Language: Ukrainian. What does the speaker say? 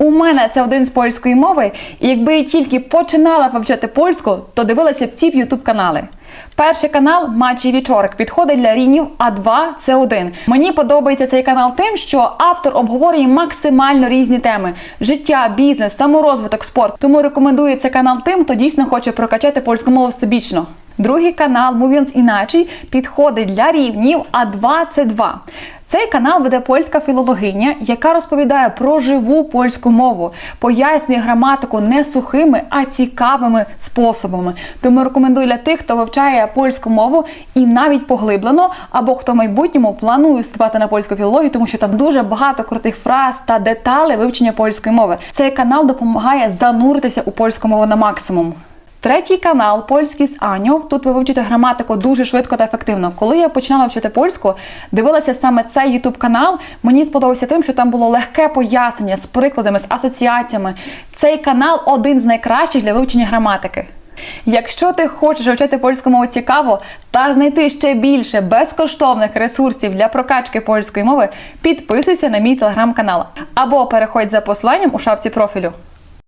У мене це один з польської мови, і якби я тільки починала вивчати польську, то дивилася б ці ютуб канали. Перший канал Матчі Вічорик підходить для рівнів А2 С1. Мені подобається цей канал тим, що автор обговорює максимально різні теми: життя, бізнес, саморозвиток, спорт. Тому рекомендую цей канал тим, хто дійсно хоче прокачати польську мову всебічно. Другий канал Mówiąc Іначе підходить для рівнів А2 С2. Цей канал веде польська філологиня, яка розповідає про живу польську мову, пояснює граматику не сухими, а цікавими способами. Тому рекомендую для тих, хто вивчає польську мову і навіть поглиблено, або хто в майбутньому планує вступати на польську філологію, тому що там дуже багато крутих фраз та деталей вивчення польської мови. Цей канал допомагає зануритися у польську мову на максимум. Третій канал Польський з Аню. Тут ви вивчите граматику дуже швидко та ефективно. Коли я починала вчити польську, дивилася саме цей ютуб канал. Мені сподобався тим, що там було легке пояснення з прикладами, з асоціаціями. Цей канал один з найкращих для вивчення граматики. Якщо ти хочеш вивчати польську мову цікаво та знайти ще більше безкоштовних ресурсів для прокачки польської мови, підписуйся на мій телеграм-канал або переходь за посиланням у шапці профілю.